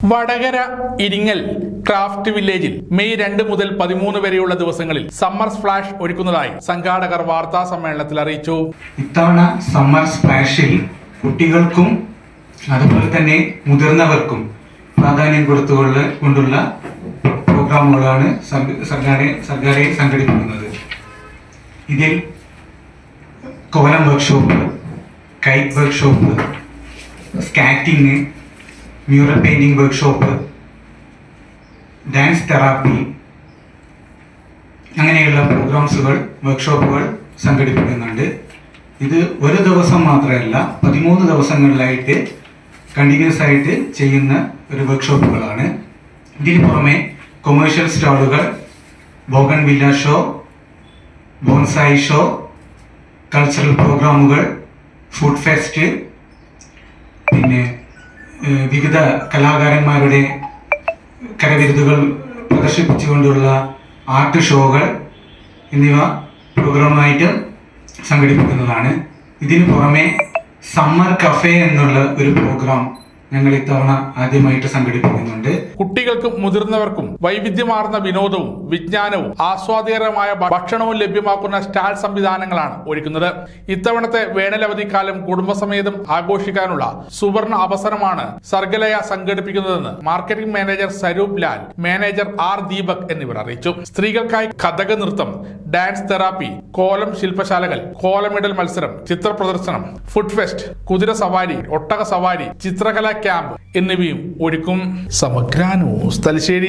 Vadakara Iringal craft വില്ലേജിൽ May രണ്ട് മുതൽ പതിമൂന്ന് വരെയുള്ള ദിവസങ്ങളിൽ സമ്മർ സ്പ്ലാഷ് ഒരുക്കുന്നതായി സംഘാടകർ വാർത്താ സമ്മേളനത്തിൽ അറിയിച്ചു. ഇത്തവണ സമ്മർ സ്പ്ലാഷിൽ കുട്ടികൾക്കും അതുപോലെ തന്നെ മുതിർന്നവർക്കും പ്രാധാന്യം കൊടുത്തുകൊണ്ട് കൊണ്ടുള്ള പ്രോഗ്രാമുകളാണ് സർക്കാർ സർക്കാരെ സംഘടിപ്പിക്കുന്നത്. ഇതിൽ kolam workshop kite workshop skating mural painting workshop dance therapy അങ്ങനെയുള്ള പ്രോഗ്രാംസുകൾ വർക്ക്ഷോപ്പുകൾ സംഘടിപ്പിക്കുന്നുണ്ട്. ഇത് ഒരു ദിവസം മാത്രമല്ല പതിമൂന്ന് ദിവസങ്ങളിലായിട്ട് കണ്ടിന്യൂസ് ആയിട്ട് ചെയ്യുന്ന ഒരു വർക്ക്ഷോപ്പുകളാണ് ഇതിന് പുറമെ commercial സ്റ്റാളുകൾ bougainvillea show bonsai show cultural പ്രോഗ്രാമുകൾ ഫുഡ് ഫെസ്റ്റ് വിവിധ കലാകാരന്മാരുടെ കരവിരുതുകൾ പ്രദർശിപ്പിച്ചുകൊണ്ടുള്ള ആർട്ട് ഷോകൾ എന്നിവ പ്രോഗ്രാമായിട്ട് സംഘടിപ്പിക്കുന്നതാണ്. ഇതിനു പുറമെ സമ്മർ കഫേ എന്നുള്ള ഒരു പ്രോഗ്രാം ഞങ്ങൾ ഇത്തവണ ആദ്യമായിട്ട് സംഘടിപ്പിക്കുന്നുണ്ട്. കുട്ടികൾക്കും മുതിർന്നവർക്കും വൈവിധ്യമാർന്ന വിനോദവും വിജ്ഞാനവും ആസ്വാദ്യകരമായ ഭക്ഷണവും ലഭ്യമാക്കുന്ന സ്റ്റാൾ സംവിധാനങ്ങളാണ് ഒരുക്കുന്നത്. ഇത്തവണത്തെ വേനലവധിക്കാലം കുടുംബസമേതം ആഘോഷിക്കാനുള്ള സുവർണ അവസരമാണ് Sargalaya സംഘടിപ്പിക്കുന്നതെന്ന് marketing manager Saroop Lal manager R Deepak എന്നിവർ അറിയിച്ചു. സ്ത്രീകൾക്കായി കഥക നൃത്തം ഡാൻസ് തെറാപ്പി കോലം ശില്പശാലകൾ കോലമിടൽ മത്സരം ചിത്ര പ്രദർശനം ഫുഡ് ഫെസ്റ്റ് കുതിര സവാരി ഒട്ടക സവാരി ചിത്രകലാ ക്യാമ്പ് എന്നിവയും ഒരുക്കും. സമഗ്ര ന്യൂസ് തലശ്ശേരി